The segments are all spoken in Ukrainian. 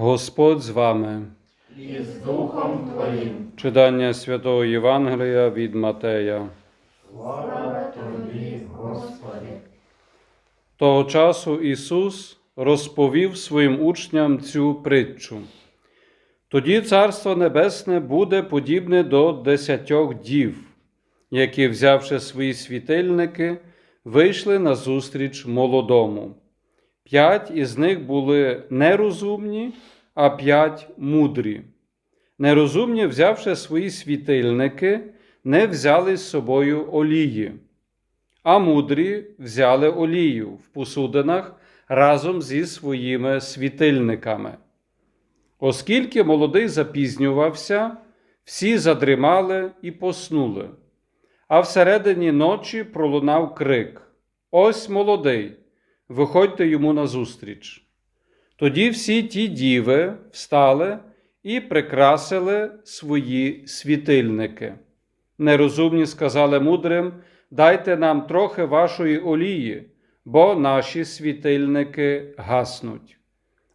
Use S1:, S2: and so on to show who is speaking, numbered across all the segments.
S1: Господь з вами.
S2: і з Духом Твоїм.
S1: Читання Святого Євангелія від Матея.
S2: Слава Тобі, Господи.
S1: Того часу Ісус розповів своїм учням цю притчу. Тоді Царство Небесне буде подібне до десятьох дів, які, взявши свої світильники, вийшли назустріч молодому. П'ять із них були нерозумні, а п'ять мудрі. Нерозумні, взявши свої світильники, не взяли з собою олії, а мудрі взяли олію в посудинах разом зі своїми світильниками. Оскільки молодий запізнювався, всі задрімали і поснули. А всередині ночі пролунав крик: Ось молодий, виходьте йому назустріч. Тоді всі ті діви встали і прикрасили свої світильники. Нерозумні сказали мудрим: Дайте нам трохи вашої олії, бо наші світильники гаснуть.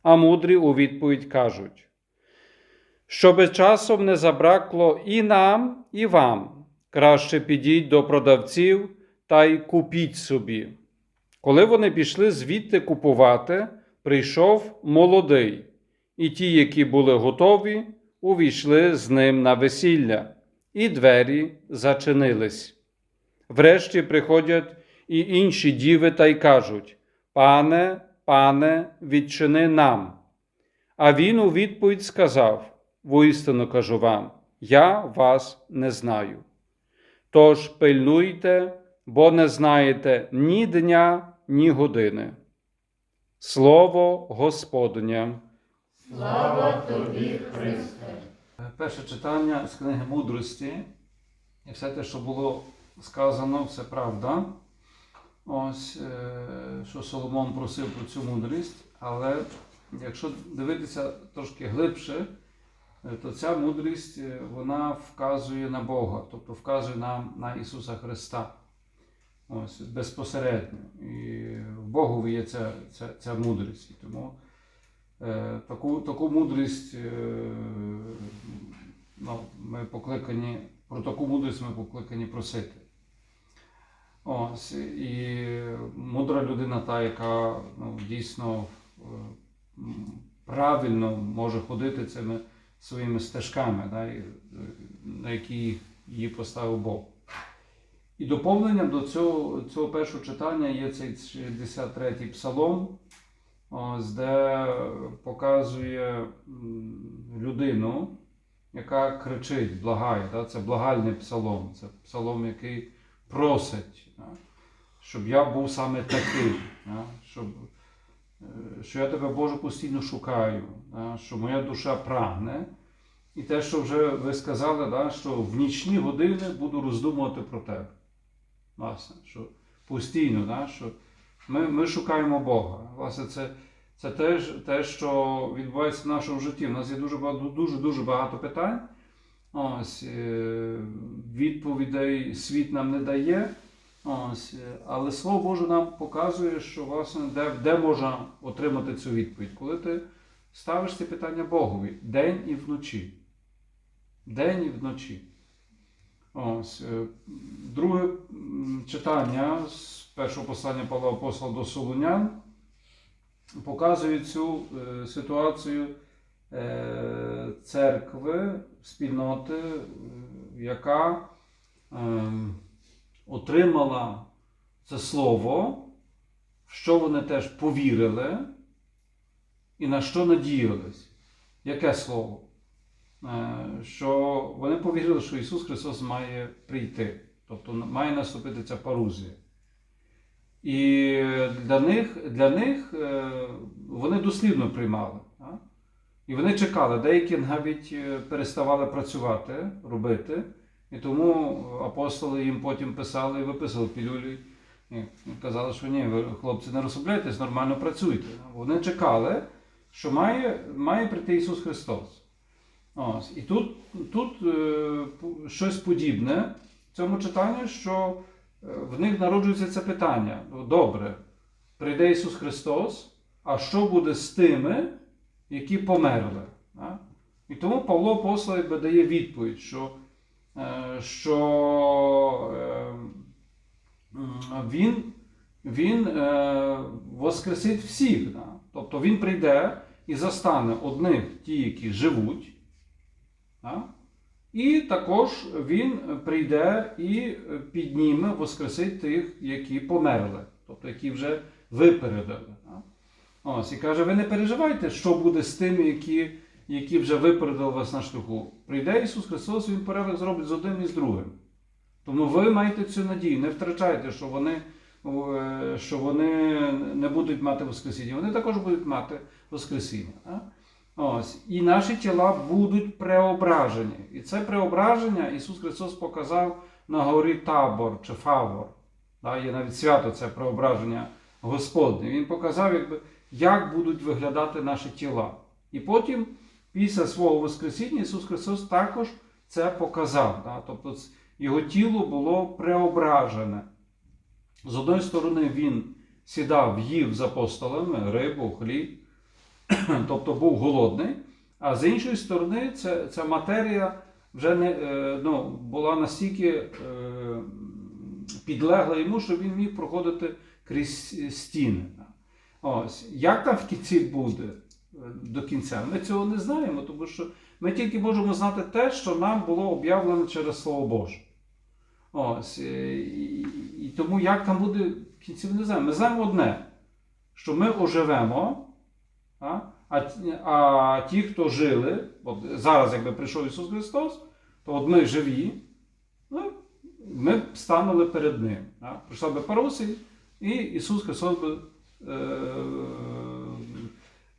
S1: А мудрі у відповідь кажуть, щоби часом не забракло і нам, і вам, краще підіть до продавців та й купіть собі. Коли вони пішли звідти купувати, прийшов молодий, і ті, які були готові, увійшли з ним на весілля, і двері зачинились. Врешті приходять і інші діви та й кажуть: Пане, пане, відчини нам. А він у відповідь сказав: Воістину кажу вам, я вас не знаю. Тож пильнуйте, бо не знаєте ні дня, ні години. Слово Господнє.
S2: Слава Тобі, Христе.
S1: Перше читання з книги мудрості. І все те, що було сказано, все правда. Ось, е, що Соломон просив про цю мудрість. Але якщо дивитися трошки глибше, е, то ця мудрість е, вона вказує на Бога, тобто вказує нам на Ісуса Христа. Ось, безпосередньо. І в Богові є ця, ця, ця мудрість. І тому е, таку, таку мудрість е, ну, ми покликані, про таку мудрість ми покликані просити. Ось, і мудра людина, та, яка ну, дійсно е, правильно може ходити цими своїми стежками, да, е, на які її поставив Бог. І доповненням до цього, цього першого читання є цей 63-й псалом, ось, де показує людину, яка кричить, благає. Да? Це благальний псалом, це псалом, який просить, да? щоб я був саме такий, да? щоб, е, що я тебе Боже постійно шукаю, да? що моя душа прагне. І те, що вже ви сказали, да? що в нічні години буду роздумувати про тебе. Власне, що постійно, да? що ми, ми шукаємо Бога. Власне, це, це теж те, що відбувається в нашому житті. У нас є дуже багато, дуже, дуже багато питань. Ось, е, відповідей світ нам не дає. Ось, е, але Слово Боже нам показує, що власне, де, де можна отримати цю відповідь, коли ти ставиш ці питання Богові день і вночі. День і вночі. Ось, е, друге читання з першого послання Павла Апостола до Солунян показує цю е, ситуацію е, церкви, спільноти, яка отримала це слово, що вони теж повірили і на що надіялись. Яке слово? Е, Що вони повірили, що Ісус Христос має прийти, тобто має наступити ця парузія. І для них, для них е, вони дослідно приймали. І вони чекали, деякі навіть е, переставали працювати, робити. І тому апостоли їм потім писали і виписали пілюлі. І казали, що ні, ви, хлопці, не розслабляйтесь, нормально працюйте. Вони чекали, що має, має прийти Ісус Христос. Ось. І тут, тут е, щось подібне в цьому читанні, що е, в них народжується це питання. Ну, Добре, прийде Ісус Христос, а що буде з тими, які померли. І тому Павло якби дає відповідь, що, е, що він, він воскресить всіх. Тобто він прийде і застане одних ті, які живуть. І також він прийде і підніме, воскресить тих, які померли, тобто які вже випередили. Ось, і каже, ви не переживайте, що буде з тими, які, які вже випередили вас на шляху. Прийде Ісус Христос, Він перелик зробить з одним і з другим. Тому ви маєте цю надію, не втрачайте, що вони, е, що вони не будуть мати Воскресіння. Вони також будуть мати Воскресіння. Ось. І наші тіла будуть преображені. І це преображення Ісус Христос показав на горі Табор чи Фавор. Да, є навіть свято це преображення Господнє. Він показав, якби, як будуть виглядати наші тіла. І потім, після свого Воскресіння, Ісус Христос також це показав. Да? Тобто його тіло було преображене. З одної сторони, він сідав, їв з апостолами рибу, хліб, тобто був голодний. А з іншої сторони, це, ця матерія вже не, е, ну, була настільки е, підлегла йому, що він міг проходити крізь стіни. Ось. Як там в кінці буде е, до кінця, ми цього не знаємо, тому що ми тільки можемо знати те, що нам було об'явлено через Слово Боже. Ось. І, і тому як там буде в кінці, ми не знаємо. Ми знаємо одне, що ми оживемо, а, а, ті- хто жили, от зараз, якби прийшов Ісус Христос, то от ми живі, ну, ми станули перед Ним. А? Прийшла би парусі, і Ісус Христос би е,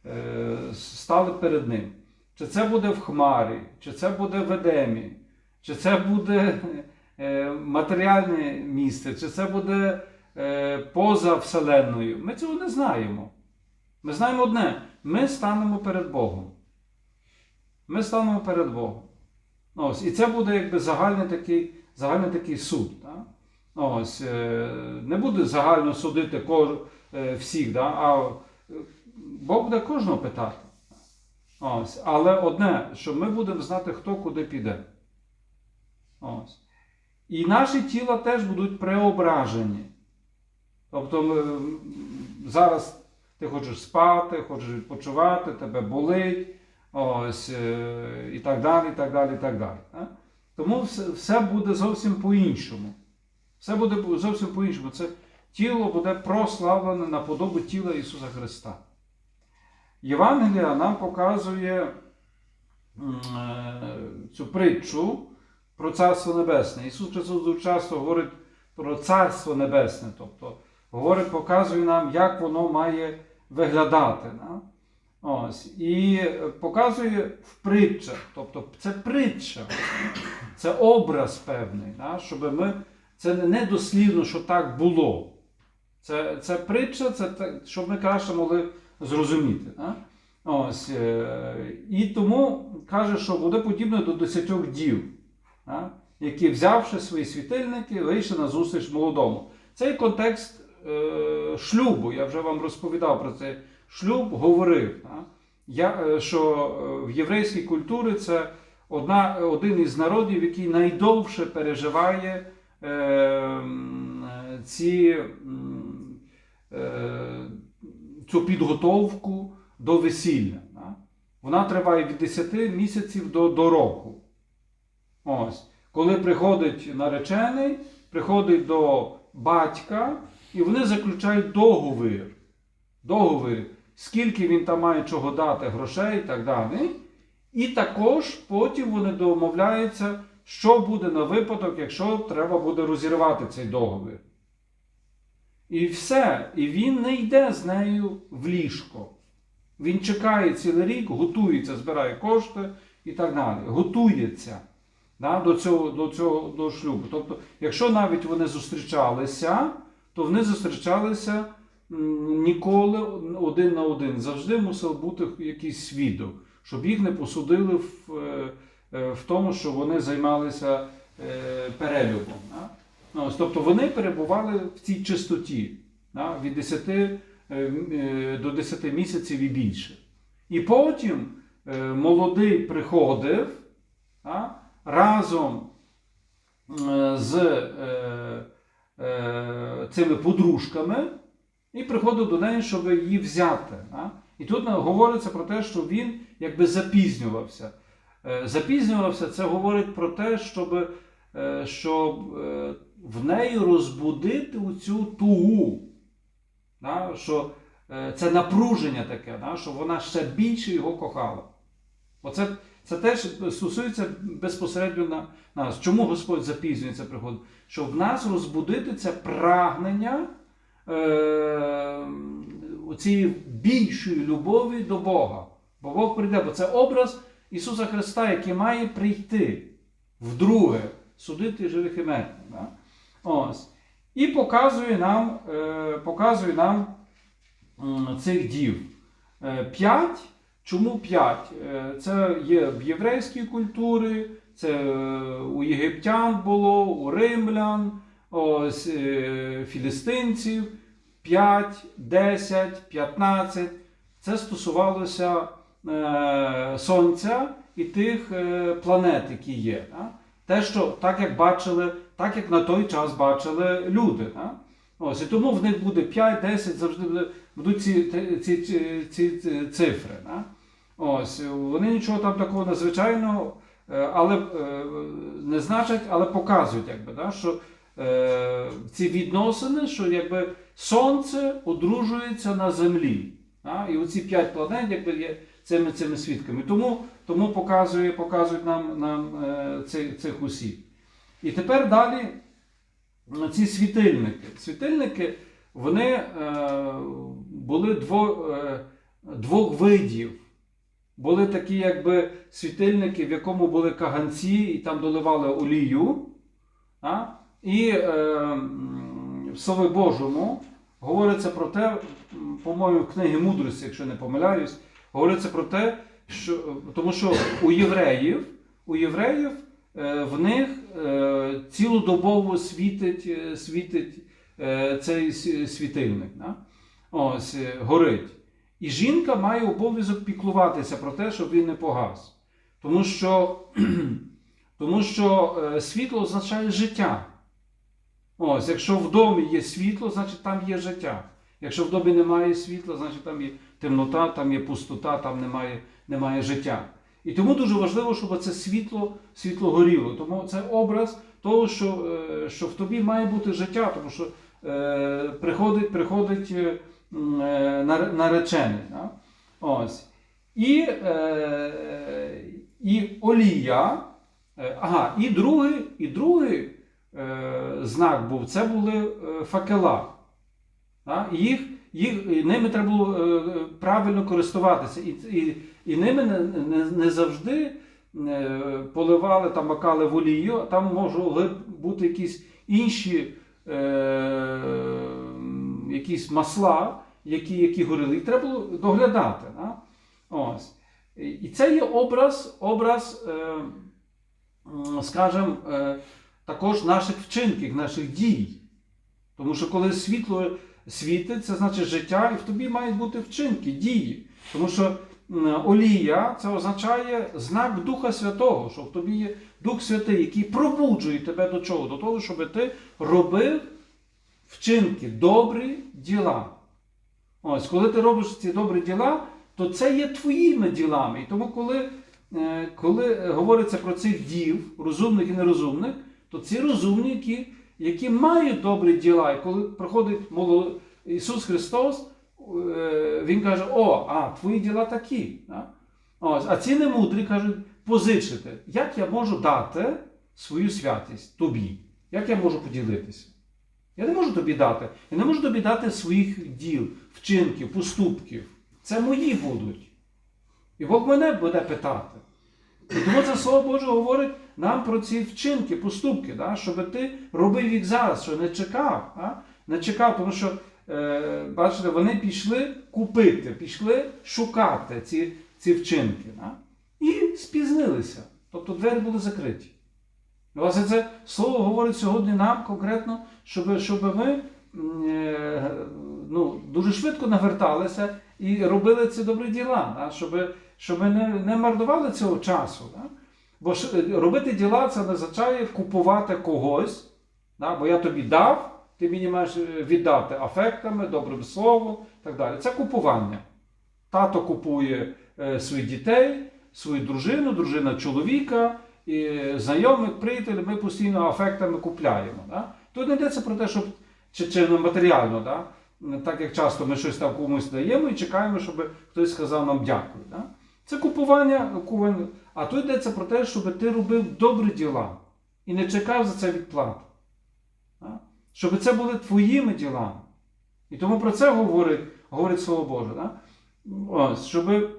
S1: е, стали перед Ним. Чи це буде в Хмарі, чи це буде в Едемі, чи це буде е, матеріальне місце, чи це буде е, поза Вселенною. Ми цього не знаємо. Ми знаємо одне: ми станемо перед Богом. Ми станемо перед Богом. Ось, і це буде якби загальний такий, загальний такий суд. Да? Ось, е, не буде загально судити кож, е, всіх, да? а е, Бог буде кожного питати. Ось. Але одне, що ми будемо знати, хто куди піде. Ось. І наші тіла теж будуть преображені. Тобто зараз ти хочеш спати, хочеш відпочивати, тебе болить, ось, е, і так далі, і так далі, і так далі. а? Тому все, все буде зовсім по-іншому. Все буде зовсім по-іншому. Це тіло буде прославлене на подобу тіла Ісуса Христа. Євангелія нам показує е, цю притчу про Царство Небесне. Ісус Христос дуже часто говорить про Царство Небесне, тобто говорить, показує нам, як воно має виглядати. Да? Ось. І показує в притчах. Тобто це притча, це образ певний, да? щоб ми. Це не дослівно, що так було. Це, це притча, це так, щоб ми краще могли зрозуміти. Да? Ось, е, і тому каже, що буде подібно до десятьох дів, да? які, взявши свої світильники, вийшли на зустріч молодому. Цей контекст шлюбу, я вже вам розповідав про цей шлюб, говорив, я, е, що е, в єврейській культурі це одна, один із народів, який найдовше переживає е, ці, е, цю підготовку до весілля. Вона триває від 10 місяців до, до року. Ось. Коли приходить наречений, приходить до батька, і вони заключають договір. Договір, скільки він там має чого дати, грошей і так далі. І також потім вони домовляються, що буде на випадок, якщо треба буде розірвати цей договір. І все. І він не йде з нею в ліжко. Він чекає цілий рік, готується, збирає кошти і так далі. Готується да, до, цього, до цього до шлюбу. Тобто, якщо навіть вони зустрічалися, то вони зустрічалися ніколи один на один. Завжди мусив бути якийсь свідок, щоб їх не посудили в, е, е, в тому, що вони займалися е, перелюбом. Ну, тобто вони перебували в цій чистоті від 10 е, м, е, до 10 місяців і більше. І потім молодий приходив разом з цими подружками і приходив до неї, щоб її взяти. І тут говориться про те, що він якби запізнювався. Е, Запізнювався, це говорить про те, щоб, е, щоб е, в неї розбудити цю тугу. Що е, це напруження таке, що вона ще більше його кохала. Оце це теж стосується безпосередньо на нас. Чому Господь запізнюється приходить? Щоб в нас розбудити це прагнення е, цієї більшої любові до Бога. Бо Бог прийде, бо це образ Ісуса Христа, який має прийти вдруге, судити живих і мертвих. Да? Ось. І показує нам, е, показує нам м, цих дів. Е, П'ять. Чому п'ять? Е, Це є в єврейській культурі, це е, у єгиптян було, у римлян, ось, е, філістинців. 5, 10, 15. Це стосувалося е, Сонця і тих е, планет, які є. Да? Те, що так як бачили, так як на той час бачили люди. Да? Ось, і тому в них буде 5, 10, завжди будуть ці, ці, ці, ці цифри. Да? Ось, вони нічого там такого надзвичайного, е, але е, не значать, але показують, якби, да, що е, ці відносини, що якби сонце одружується на землі. Да? І оці п'ять планет якби, є цими, цими свідками. Тому, тому показує, показують нам, нам е, цих, цих осіб. І тепер далі ці світильники. Світильники вони е, були дво, е, двох видів. Були такі, якби світильники, в якому були каганці, і там доливали олію. А? І е, в Слові Божому говориться про те, по-моєму, в книгі мудрості, якщо не помиляюсь, говориться про те, що тому що у євреїв, у євреїв е, в них е, цілодобово світить, е, світить е, цей світильник. Да? Ось, е, горить. І жінка має обов'язок піклуватися про те, щоб він не погас. Тому що, тому що е, світло означає життя. Ось, якщо в домі є світло, значить там є життя. Якщо в домі немає світла, значить там є темнота, там є пустота, там немає, немає життя. І тому дуже важливо, щоб це світло, світло горіло. Тому це образ того, що, е, що в тобі має бути життя, тому що е, приходить, приходить е, наречений. Да? Ось. І, е, і олія. е, Ага, і другий, і другий е, знак був це були е, факела. Да? Їх, їх, ними треба було е, правильно користуватися. І, і, і ними не, не, не завжди е, поливали там макали в олію, там могли бути якісь інші е, якісь масла, які, які горіли. Їх треба було доглядати. Да? Ось. І- це є образ, образ е, скажімо, е, також наших вчинків, наших дій. Тому що коли світло світить, це значить життя, і в тобі мають бути вчинки, дії. Тому що олія це означає знак Духа Святого, що в тобі є Дух Святий, який пробуджує тебе до чого? До того, щоб ти робив вчинки, добрі діла. Ось, коли ти робиш ці добрі діла, то це є твоїми ділами. І тому, коли, е, коли говориться про цих дів, розумних і нерозумних, то ці розумні, які, мають добрі діла, і коли приходить моло- Ісус Христос, е, Він каже: О, а твої діла такі. Ось, а ці немудрі кажуть, позичити. Як я можу дати свою святість тобі? Як я можу поділитися? Я не можу тобі дати. Я не можу тобі дати своїх діл, вчинків, поступків. Це мої будуть. І Бог мене буде питати. І тому це Слово Боже говорить нам про ці вчинки, поступки, да? щоб ти робив їх зараз, що не чекав. Да? Не чекав, тому що, е, бачите, вони пішли купити, пішли шукати ці, ці вчинки. Да? І спізнилися. Тобто двері були закриті. Власне, це слово говорить сьогодні нам конкретно, щоб, щоб ми е, ну, дуже швидко наверталися і робили ці добрі діла, да? щоб, щоб не, не марнували цього часу. Да? Бо е, робити діла це означає купувати когось, да? бо я тобі дав, ти мені маєш е, віддати афектами, добрим словом і так далі. Це купування. Тато купує своїх дітей, свою дружину, дружина чоловіка, знайомих, приятелів, ми постійно афектами купляємо. Да? Тут не йдеться про те, щоб чи, чи матеріально, да? так як часто ми щось там комусь даємо і чекаємо, щоб хтось сказав нам дякую. Да? Це купування, купування. А тут йдеться про те, щоб ти робив добрі діла і не чекав за це відплату. Да? Щоб це були твоїми ділами. І тому про це говорить, говорить Слово Боже. Да? Ось, щоб,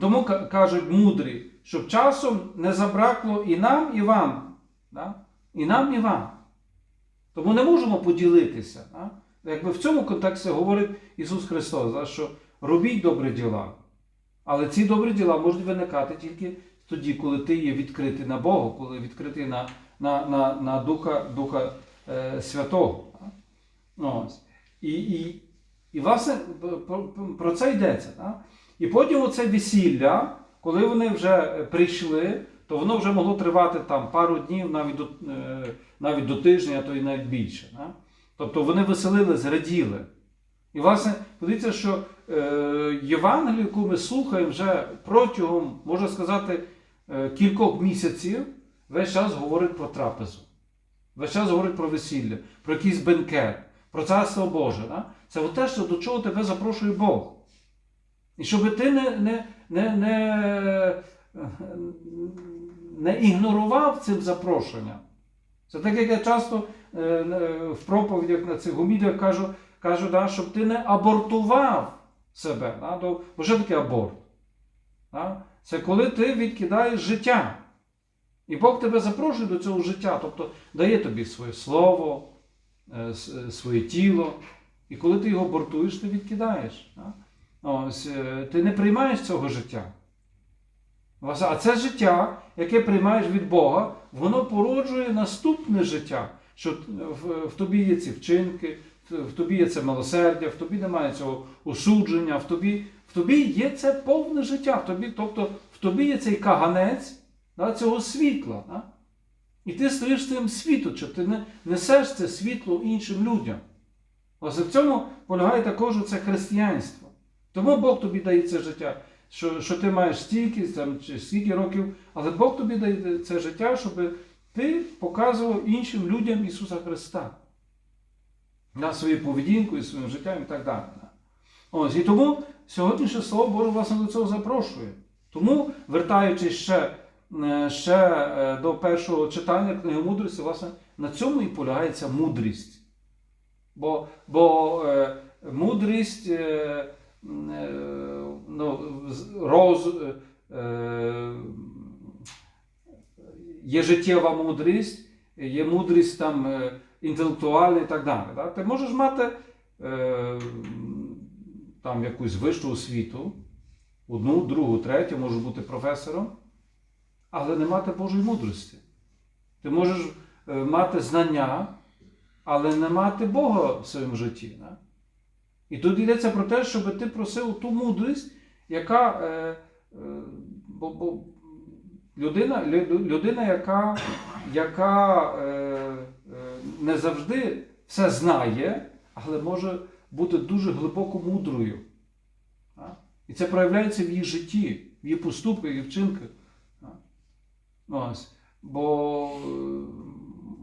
S1: тому кажуть мудрі, щоб часом не забракло і нам, і вам. Да? І нам, і вам. Тому не можемо поділитися. Да? Якби в цьому контексті говорить Ісус Христос, да? що робіть добрі діла. Але ці добрі діла можуть виникати тільки тоді, коли ти є відкритий на Бога, коли відкритий на, на, на, на Духа, Духа е, Святого. да? Ось. І, і, і власне про, про це йдеться. Да? І потім оце весілля, коли вони вже е, прийшли, то воно вже могло тривати там пару днів, навіть до, е, навіть до тижня, а то і навіть більше. Да? Тобто вони веселились, раділи. І, власне, подивіться, що е, Євангелію, яку ми слухаємо вже протягом, можна сказати, е, кількох місяців, весь час говорить про трапезу. Весь час говорить про весілля, про якийсь бенкет, про царство Боже. Да? Це те, що до чого тебе запрошує Бог. І щоб ти не, не, не, не, не ігнорував цим запрошенням. Це так, як я часто е, е, в проповідях на цих гумілях кажу, кажу да, щоб ти не абортував себе. Да? Бо що таке аборт? Да? Це коли ти відкидаєш життя. І Бог тебе запрошує до цього життя, тобто дає тобі своє слово, е, своє тіло. І коли ти його абортуєш, ти відкидаєш. Да? Ось, е, ти не приймаєш цього життя. А це життя, яке приймаєш від Бога, воно породжує наступне життя, що в, тобі є ці вчинки, в тобі є це милосердя, в тобі немає цього осудження, в тобі, в тобі є це повне життя. В тобі, тобто в тобі є цей каганець да, цього світла. Да? І ти стоїш цим світочем, ти не, несеш це світло іншим людям. Ось в цьому полягає також це християнство. Тому Бог тобі дає це життя, що, що ти маєш стільки, там, чи стільки років, але Бог тобі дає це життя, щоб ти показував іншим людям Ісуса Христа. На свою поведінку і своїм життям і так далі. Ось, і тому сьогоднішнє Слово Боже власне до цього запрошує. Тому, вертаючись ще, е, ще е, до першого читання книги мудрості, власне, на цьому і полягається мудрість. Бо, бо е, мудрість е, ну, роз, е, е, є життєва мудрість, є мудрість там е, інтелектуальна і так далі. Да? Ти можеш мати е, там якусь вищу освіту, одну, другу, третю, можеш бути професором, але не мати Божої мудрості. Ти можеш е, мати знання, але не мати Бога в своєму житті. Да? І тут йдеться про те, щоб ти просив ту мудрість, яка. Е, е, бо, бо людина, лю- людина, яка, яка е, е, не завжди все знає, але може бути дуже глибоко мудрою. І це проявляється в її житті, в її поступках і вчинках. Да? Ось. Бо е,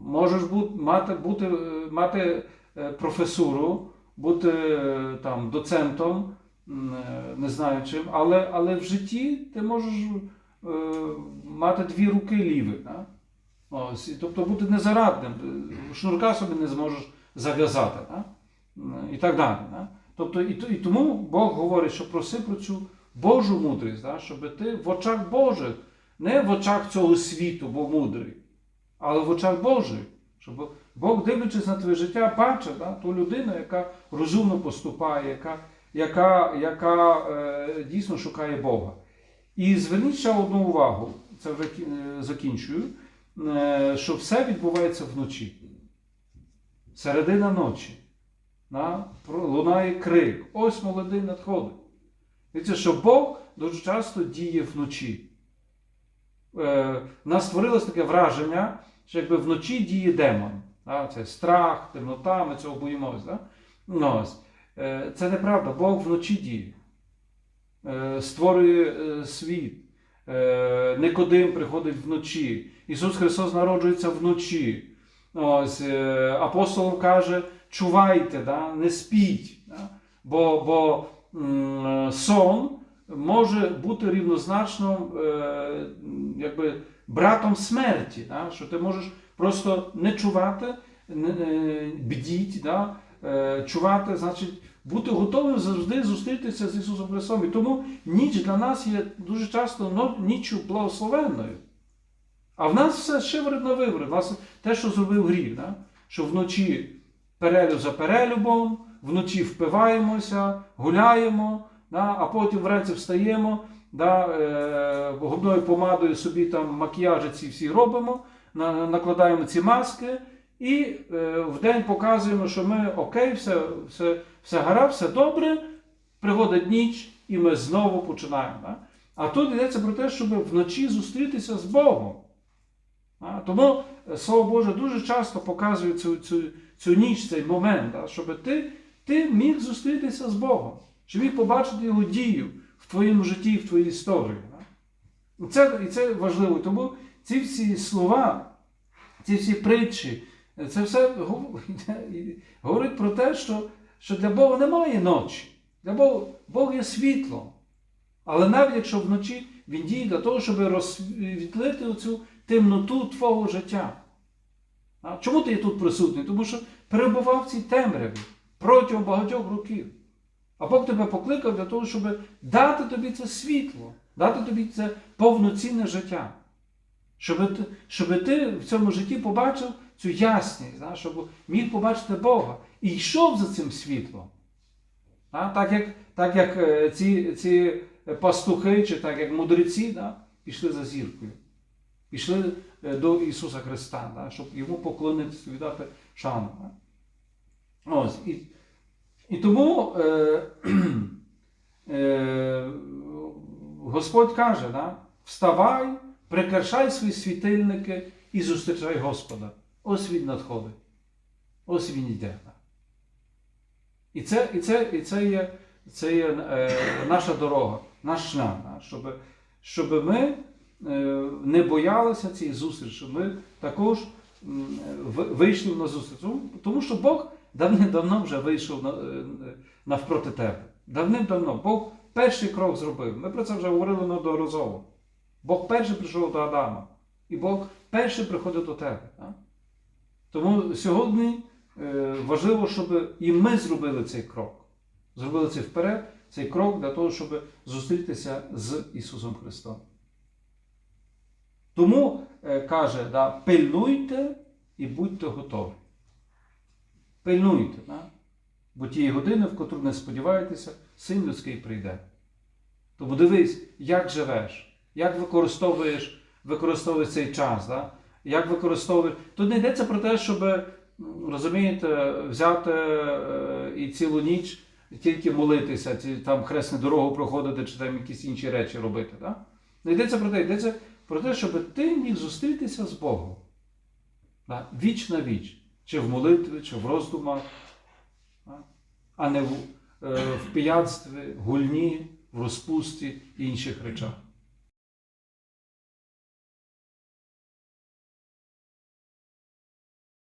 S1: можеш бути, мати, бути, мати е, професуру, бути е, там, доцентом, е, не знаю чим, але, але в житті ти можеш е, мати дві руки лівих. Да? Ось, і, тобто бути незарадним, шнурка собі не зможеш зав'язати. Да? І так далі. Да? Тобто, і, і тому Бог говорить, що проси про цю Божу мудрість, да? щоб ти в очах Божих, не в очах цього світу, бо мудрий, але в очах Божих. Щоб Бог, дивлячись на твоє життя, бачить да, ту людину, яка розумно поступає, яка, яка, яка е, дійсно шукає Бога. І зверніть ще одну увагу, це вже е, закінчую, е, що все відбувається вночі. Середина ночі. да, лунає крик. Ось молодий надходить. Дивіться, що Бог дуже часто діє вночі. Е, нас створилось таке враження, що якби вночі діє демон. Да? Це страх, темнота, ми цього боїмося. Да? Ну. Е, Це неправда, Бог вночі діє. Е, Створює е, світ. Никодим приходить вночі. Ісус Христос народжується вночі. Ось, апостол каже, чувайте, да? не спіть. Да? Бо, бо сон може бути рівнозначно якби, братом смерті. Да? Що ти можеш просто не чувати, е, бдіть, да? е, чувати, значить, бути готовим завжди зустрітися з Ісусом Христом. І тому ніч для нас є дуже часто ніччю благословенною. А в нас все шиворить на виворот. Власне, те, що зробив гріх, да? що вночі перелюб за перелюбом, вночі впиваємося, гуляємо, да? а потім вранці встаємо, да? е, губною помадою собі там макіяжі ці всі робимо, на- накладаємо ці маски і е, вдень показуємо, що ми окей, все, все, все гаразд, все добре, приходить ніч, і ми знову починаємо. Да? А тут йдеться про те, щоб вночі зустрітися з Богом. А, Тому е, Слово Боже дуже часто показує цю, цю, цю ніч, цей момент, да, щоб ти, ти міг зустрітися з Богом, щоб міг побачити Його дію в твоєму житті, і в твоїй історії. Це, і це важливо. Тому ці всі слова, ці всі притчі, це все говорить про те, що, що для Бога немає ночі. Для Бога, Бог є світло. Але навіть якщо вночі він діє для того, щоб розсвітлити оцю темноту твого життя. Чому ти є тут присутній? Тому що перебував в цій темряві протягом багатьох років. А Бог тебе покликав для того, щоб дати тобі це світло, дати тобі це повноцінне життя. Щоб ти, щоб ти в цьому житті побачив цю ясність, да? щоб міг побачити Бога і йшов за цим світлом. А? Так як, так як е, ці, ці пастухи, чи так як мудреці да? пішли за зіркою пішли е, до Ісуса Христа, да, щоб йому поклонитися, віддати шану. Да. Ось, і, і тому е, е, Господь каже, да, вставай, прикрашай свої світильники і зустрічай Господа. Ось він надходить. Ось він йде. І це, і це, і це є, це є е, наша дорога, наш шлях, да, щоб, щоб ми е, не боялися цієї зустрічі, щоб ми також вийшли на зустріч. Тому що Бог давним-давно вже вийшов е, навпроти тебе. Давним-давно. Бог перший крок зробив. Ми про це вже говорили неодноразово. Бог перший прийшов до Адама. І Бог перший приходить до тебе. Тому сьогодні е, важливо, щоб і ми зробили цей крок. Зробили цей вперед, цей крок для того, щоб зустрітися з Ісусом Христом. Тому е, каже, да, пильнуйте і будьте готові. Пильнуйте, да? бо тієї години, в котру не сподіваєтеся, син людський прийде. Тому дивись, як живеш, як використовуєш, використовуєш цей час, да? як використовуєш. Тут не йдеться про те, щоб, розумієте, взяти е, і цілу ніч тільки молитися, там хресну дорогу проходити, чи там якісь інші речі робити. Да? Не йдеться про те, йдеться про те, щоб ти міг зустрітися з Богом. Да? Віч на віч. Чи в молитві, чи в роздумах, а не в, е, в пияцтві, гульні, в розпусті інших речах.